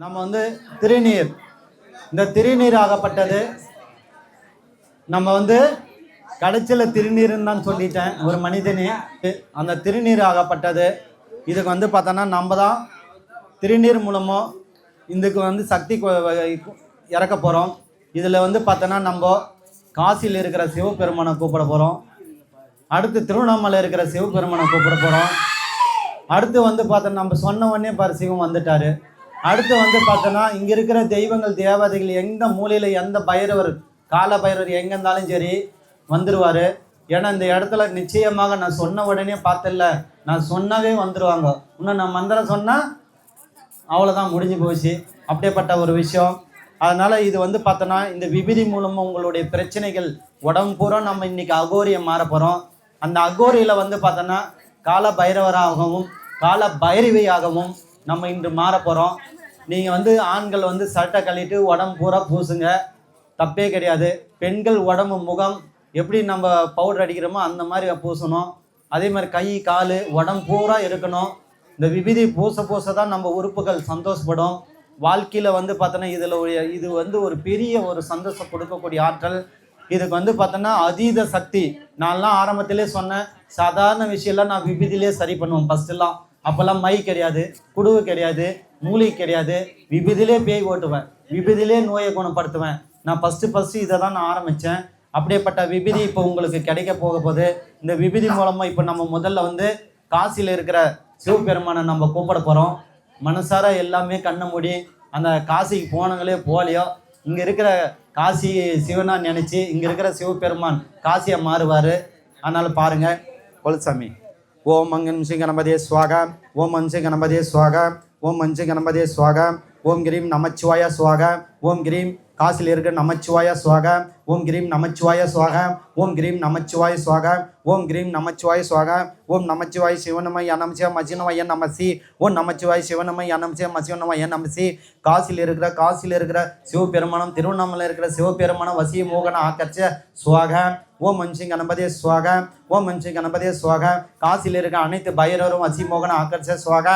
நம்ம வந்து திருநீர். இந்த திருநீர் ஆகப்பட்டது. நம்ம வந்து கடைச்சியில் திருநீர்னு தான் சொல்லிட்டேன். ஒரு மனிதனே அந்த திருநீர் ஆகப்பட்டது. இதுக்கு வந்து பார்த்தோன்னா நம்ம தான் திருநீர் மூலமாக இதுக்கு வந்து சக்தி இறக்க போகிறோம் இதில் வந்து பார்த்தோன்னா நம்ம காசியில் இருக்கிற சிவபெருமானை கூப்பிட போகிறோம் அடுத்து திருவண்ணாமலை இருக்கிற சிவபெருமானை கூப்பிட போகிறோம் அடுத்து வந்து பார்த்தோன்னா நம்ம சொன்ன உடனே பாரு சிவம் அடுத்து வந்து பார்த்தோன்னா இங்கே இருக்கிற தெய்வங்கள் தேவதைகள் எந்த மூலையில் எந்த பைரவர் கால பைரவர் எங்கே இருந்தாலும் சரி வந்துடுவார் ஏன்னா இந்த இடத்துல நிச்சயமாக நான் சொன்ன உடனே பார்த்தல நான் சொன்னவே வந்துடுவாங்க இன்னும் நான் மந்திரம் சொன்னால் அவ்வளோதான் முடிஞ்சு போச்சு. அப்படியேப்பட்ட ஒரு விஷயம். அதனால் இது வந்து பார்த்தோன்னா இந்த விபதி மூலமாக உங்களுடைய பிரச்சனைகள் உடம்பு பூரா நம்ம இன்னைக்கு அகோரியை மாற போகிறோம் அந்த அகோரியில் வந்து பார்த்தோன்னா கால பைரவராகவும் கால பைரவியாகவும் நம்ம இன்று மாற போகிறோம் நீங்கள் வந்து ஆண்கள் வந்து சட்டை கழிட்டு உடம்பு பூரா பூசுங்க. தப்பே கிடையாது. பெண்கள் உடம்பு முகம் எப்படி நம்ம பவுடர் அடிக்கிறோமோ அந்த மாதிரி பூசணும். அதே மாதிரி கை கால் உடம்பு பூரா இருக்கணும். இந்த விபதி பூச பூச தான் நம்ம உறுப்புகள் சந்தோஷப்படும். வாழ்க்கையில் வந்து பார்த்தோன்னா இதில் இது வந்து ஒரு பெரிய ஒரு சந்தோஷம் கொடுக்கக்கூடிய ஆற்றல். இதுக்கு வந்து பார்த்தோன்னா அதீத சக்தி. நான்லாம் ஆரம்பத்திலே சொன்னேன் சாதாரண விஷயம்லாம் நான் விபதியிலே சரி பண்ணுவேன். ஃபஸ்ட்டுலாம் அப்போல்லாம் மை கிடையாது குடுவு கிடையாது மூலிகை கிடையாது. விபதிலே பேய் ஓட்டுவேன் விபதிலே நோயை குணப்படுத்துவேன். நான் ஃபஸ்ட்டு ஃபஸ்ட்டு இதை தான் நான் ஆரம்பித்தேன் அப்படியேப்பட்ட விபதி இப்போ உங்களுக்கு கிடைக்க போக போகுது. இந்த விபதி மூலமாக இப்போ நம்ம முதல்ல வந்து காசியில் இருக்கிற சிவபெருமானை நம்ம கூப்பிட போகிறோம் மனசார எல்லாமே கண்ணை மூடி அந்த காசிக்கு போனங்களே போலையோ இங்கே இருக்கிற காசி சிவனா நினச்சி இங்கே இருக்கிற சிவபெருமான் காசியை மாறுவார். அதனால் பாருங்கள் கொலுசாமி. ஓம் மங்கன் சிங் கணபதே சுவாக. ஓம் மன்சி கணபதே சுவாக. ஓம் மன்சி கணபதே சுவாக. ஓம் கிரீம் நமச்சிவாயா சுவாக. ஓம் கிரீம் காசில் இருக்கிற நமச்சிவாயா சுவாக. ஓம் கிரீம் நமச்சிவாய சுவாக. ஓம் கிரீம் நமச்சிவாய சுவாக. ஓம் கிரீம் நமச்சிவாய சுவாக. ஓம் நமச்சிவாய சிவனமை நமசிய மசினமய நமசி. ஓம் நமச்சிவாய சிவனமை நமசிய மசிவனமய நமசி. காசில் இருக்கிற காசில் இருக்கிற சிவபெருமானம் திருவண்ணாமலை இருக்கிற சிவபெருமானம் வசிய மோகன ஆக்கர்ச்ச சுவாக. ஓம் மனுஷி கணபதே சுவாக. ஓம் மனுஷி கணபதே சுவாக. காசில் இருக்கிற அனைத்து பைரவரும் வசி மோகன ஆக்கர்ஷ சுவாக.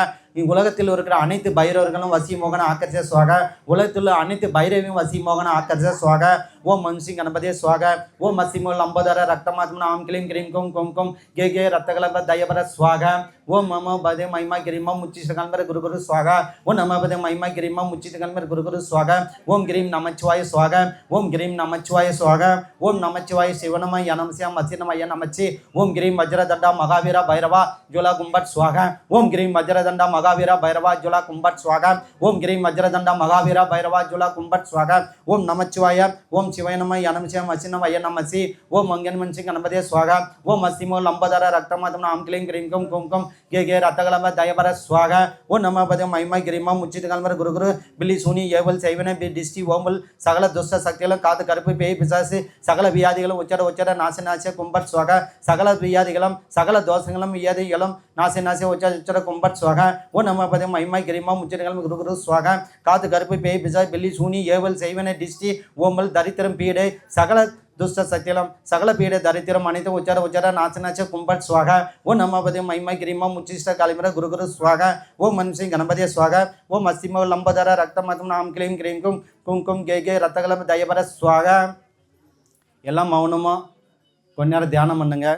உலகத்தில் இருக்கிற அனைத்து பைரவர்களும் வசி மோகன ஆக்கர்ஷ சுவாக. உலகத்தில் உள்ள அனைத்து பைரவியும் வசி மோகன ஆக்கர்ஷ சுவாக. ஓம் மனுஷி கணபதியே ஸ்வாகா ஓம் மசிமோல் அம்பதர ரக்தமாத்மன ஆம் கிளீம் கிரீம் கும் கும் கும். கே கே ரத்தகலப தயபர ஸ்வாகா ஓம் மம பதே மைமா கிரிமா முச்சிஷ கண்பர குரு குரு ஸ்வாகா ஓம் நம பதே மைமா கிரிமா முச்சிஷ கண்பர குரு குரு ஸ்வாகா ஓம் கிரீம் நமச்சிவாய ஸ்வாகா ஓம் கிரீம் நமச்சிவாய ஸ்வாகா ஓம் நமச்சிவாய சிவனமய நமசியா மசினமய நமச்சி ஓம் கிரீம் வஜ்ரதண்டா மகாவீர பைரவா ஜுலா கும்பட் ஸ்வாகா ஓம் கிரீம் வஜ்ரதண்டா மகாவீரா பைரவா ஜுலா கும்பட் ஸ்வாகா ஓம் கிரீம் வஜ்ரதண்டா மகாவீர பைரவா ஜுலா கும்பட் ஸ்வாகா ஓம் நமச்சிவாய. ஓம் சிவனமய நமசியா மசினமய நமசி ஓ மங்கன் மன்சி கணபதிய ஸ்வாகா ஓம் மசிமோ லம்பதர ரக்தமாதம் ஆம் கிளீம் கிரீம் கும் கும் கே ரத்த ரத்தகலம தயபர சுவாக. ஓ நம பதம் மைமா கிரிமா. முச்சித் கல்மர குரு குரு. பில்லி சுனி ஏவல் செய்வன. பி டிஸ்டி ஓம்பல். சகல துஷ்ட சக்திகளும் காத்து கருப்பு பேய் பிசாசு. சகல வியாதிகளும் உச்சர உச்சர நாச நாச கும்பர் சுவாக. சகல வியாதிகளும் சகல தோஷங்களும் வியாதிகளும் நாச நாச உச்சர உச்சர கும்பட் ஸ்வாகா ஓ நம பதே மைமா கிரிமா முச்சித் கல்ம குரு குரு ஸ்வாகா காத்து கருப்பு பேய் பிசாசு பில்லி சூனி ஏவல் செய்வன டிஸ்டி ஓம்பல் தரித்திரம் பீடை சகல ದುಷ್ಟ ಸತ್ಯಲಂ ಸಕಲ ಪೀಡ ದರಿತಿರಂ ಅನಿತ ಉಚ್ಚಾರ ಉಚ್ಚಾರ ನಾಚ ನಾಚ ಕುಂಭಟ್ ಸ್ವಾಗ ಓ ನಮ್ಮಪತಿ ಮಹಿಮ ಗಿರಿಮ ಮುಚ್ಚಿಷ್ಟ ಕಾಲಿಮರ ಗುರು ಗುರು ಸ್ವಾಗ ಓ ಮನುಷ್ಯ ಗಣಪತಿಯ ಸ್ವಾಗ ಓ ಮಸ್ತಿಮ ಲಂಬದರ ರಕ್ತ ಮತಂ ನಾಂ ಕ್ಲೀಂ ಕ್ರೀಂ ಕುಂ ಕುಂ ಕುಂ ಗೆ ಗೆ ரத்தகலம் தயபர ஸ்வாக எல்லாம் மௌனமா கொஞ்ச நேரம் தியானம் பண்ணுங்க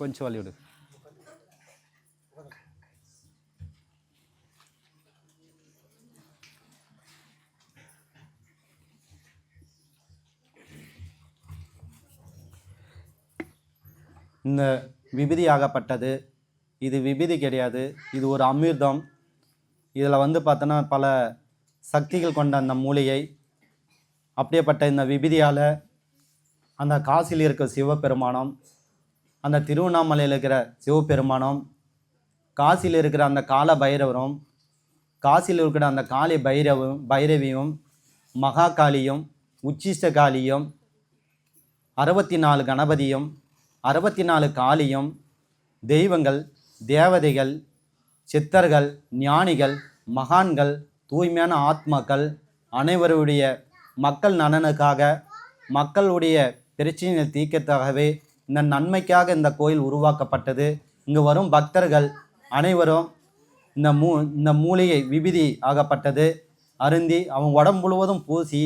కొంచెం వాళ్ళు విడు இந்த விபதி ஆகப்பட்டது இது விபதி கிடையாது இது ஒரு அமிர்தம் இதில் வந்து பார்த்தோன்னா பல சக்திகள் கொண்ட அந்த மூலிகை அப்படியேப்பட்ட இந்த விபதியால் அந்த காசில் இருக்க சிவபெருமானம் அந்த திருவண்ணாமலையில் இருக்கிற சிவபெருமானம் காசியில் இருக்கிற அந்த கால பைரவரும் காசியில் இருக்கிற அந்த காளி பைரவும் பைரவியும் மகாகாளியும் உச்சிஷ்ட காளியும் அறுபத்தி நாலு கணபதியும் அறுபத்தி நாலு காளியும் தெய்வங்கள் தேவதைகள் சித்தர்கள் ஞானிகள் மகான்கள் தூய்மையான ஆத்மாக்கள் அனைவருடைய மக்கள் நலனுக்காக மக்களுடைய பிரச்சனையை தீர்க்கத்தாகவே இந்த நன்மைக்காக இந்த கோயில் உருவாக்கப்பட்டது. இங்கு வரும் பக்தர்கள் அனைவரும் இந்த மூ இந்த மூலிகை விபிதி ஆகப்பட்டது. அருந்தி அவங்க உடம்பு முழுவதும் பூசி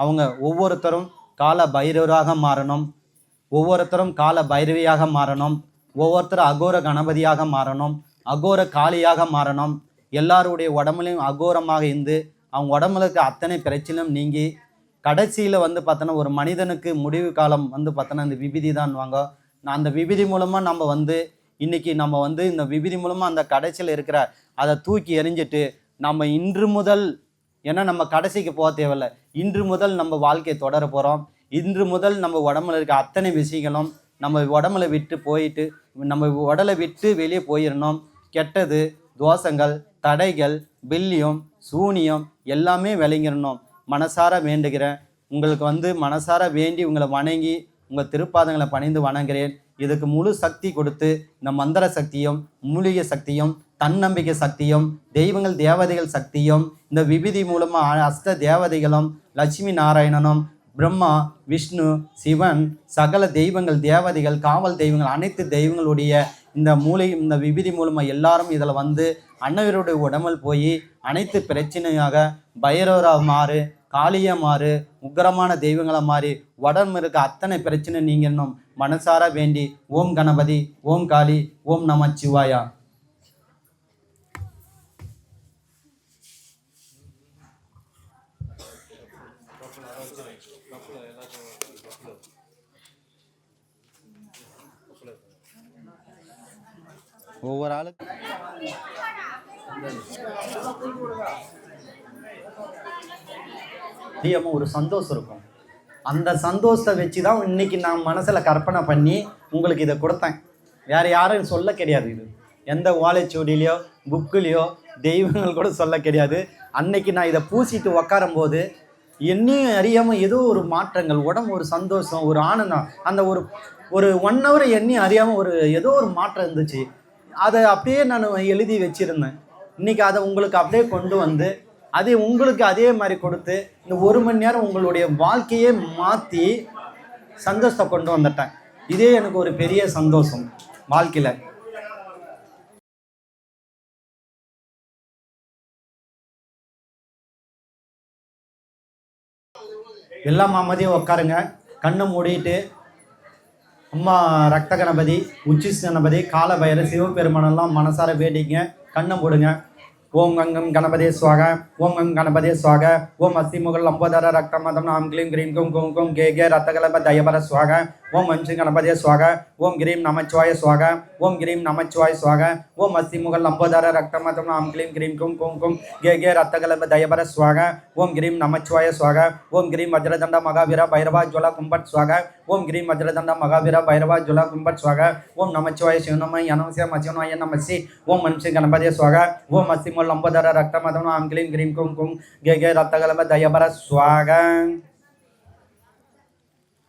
அவங்க ஒவ்வொருத்தரும் கால பைரவராக மாறணும். ஒவ்வொருத்தரும் கால பைரவியாக மாறணும். ஒவ்வொருத்தரும் அகோர கணபதியாக மாறணும். அகோர காளியாக மாறணும். எல்லாருடைய உடம்புலையும் அகோரமாக இருந்து அவங்க உடம்புல இருக்க அத்தனை பிரச்சனையும் நீங்கி கடைசியில் வந்து பார்த்தோன்னா ஒரு மனிதனுக்கு முடிவு காலம் வந்து பார்த்தோன்னா இந்த விபதி தான் வாங்க. நான் அந்த விபதி மூலமாக நம்ம வந்து இன்னைக்கு நம்ம வந்து இந்த விபதி மூலமாக அந்த கடைசியில் இருக்கிற அதை தூக்கி எறிஞ்சிட்டு நம்ம இன்று முதல் ஏன்னா நம்ம கடைசிக்கு போக தேவையில்ல. இன்று முதல் நம்ம வாழ்க்கையை தொடர போகிறோம் இன்று முதல் நம்ம உடம்புல இருக்க அத்தனை விஷயங்களும் நம்ம உடம்புல விட்டு போயிட்டு நம்ம உடலை விட்டு வெளியே போயிடணும். கெட்டது தோஷங்கள் தடைகள் பில்லியம் சூனியம் எல்லாமே விளங்கிடணும். மனசார வேண்டுகிறேன். உங்களுக்கு வந்து மனசார வேண்டி உங்களை வணங்கி உங்கள் திருப்பாதங்களை பணிந்து வணங்குகிறேன் இதுக்கு முழு சக்தி கொடுத்து இந்த மந்திர சக்தியும் மூலிகை சக்தியும் தன்னம்பிக்கை சக்தியும் தெய்வங்கள் தேவதைகள் சக்தியும் இந்த விபூதி மூலமாக அஷ்ட தேவதைகளும் லட்சுமி நாராயணனும் பிரம்மா விஷ்ணு சிவன் சகல தெய்வங்கள் தேவதைகள் காவல் தெய்வங்கள் அனைத்து தெய்வங்களுடைய இந்த மூலை இந்த விபதி மூலமாக எல்லாரும் இதில் வந்து அன்னவருடைய உடம்பில் போய் அனைத்து பிரச்சனையாக பைரவராக மாறு காளியாக மாறு உக்கிரமான தெய்வங்களை மாறி உடம்பு இருக்க அத்தனை பிரச்சனை நீங்கணும் மனசார வேண்டி ஓம் கணபதி ஓம் காளி ஓம் நம சிவாயா. ஒவ்வொரு ஆளுக்கு. ஒரு சந்தோஷம் இருக்கும். அந்த சந்தோஷத்தை வச்சு தான் இன்னைக்கு நான் மனசில் கற்பனை பண்ணி உங்களுக்கு இதை கொடுத்தேன். வேற யாரும் சொல்ல கிடையாது இது. எந்த ஓலைச்சுவடியிலையோ புக்குலேயோ தெய்வங்கள் கூட சொல்ல கிடையாது. அன்னைக்கு நான் இதை பூசிட்டு உக்காரும்போது என்னையும் அறியாமல் ஏதோ ஒரு மாற்றங்கள் உடம்பு ஒரு சந்தோஷம் ஒரு ஆனந்தம். அந்த ஒரு ஒரு ஒன் ஹவர் என்னையும் அறியாமல் ஒரு ஏதோ ஒரு மாற்றம் இருந்துச்சு. அதை அப்படியே நான் எழுதி வச்சுருந்தேன். இன்னைக்கு அதை உங்களுக்கு அப்படியே கொண்டு வந்து அதே உங்களுக்கு அதே மாதிரி கொடுத்து இந்த ஒரு மணி நேரம் உங்களுடைய வாழ்க்கையே மாற்றி சந்தோஷத்தை கொண்டு வந்துட்டேன். இதே எனக்கு ஒரு பெரிய சந்தோஷம் வாழ்க்கையில். எல்லா மாமதியும் உட்காருங்க. கண்ணை மூடிட்டு அம்மா ரத்த கணபதி உச்சி கணபதி கால சிவபெருமானெல்லாம் மனசார வேண்டிங்க கண்ணை போடுங்க. ஓம் கங்கம் கணபதே சுவாக ஓம் கங் கணபதே சுவாக ஓம் அஸ்திமுகல் அம்பதார ரத்த மதம் நாம் கிளீம் கிரீம் கும் கும் கும் கே கே ரத்தகலப தயபர சுவாக ஓம் வம்சி கணபதிய சுவாக ஓம் கிரீம் நமச்சிவாய சுவாக ஓம் கிரீம் நமச்சிவாய சுவாக ஓம் அஸ்தி முகல் லம்போதார ரக்தமதம் நாம் கிளீம் கிரீம் கும் கும் கும் கே கே ரத்தகலப தயபர சுவாக ஓம் கிரீம் நமச்சிவாய சுவாக ஓம் கிரீம் வஜ்ரதண்ட மகாவீர பைரவா ஜுவல கும்பட் சுவாக ஓம் கிரீம் வஜ்ரதண்ட மகாவீர பைரவா ஜுவல கும்பட் சுவாக ஓம் நமச்சிவாய சிவனமய அனவசிய மசிவனாய நமசி ஓம் வம்சி கணபதிய சுவாக ஓம் அஸ்தி முகல் லம்போதார ரக்தமதம் நாம் கிளீம் கிரீம் கும் கும் கே கே ரத்தகலப தயபர சுவாக.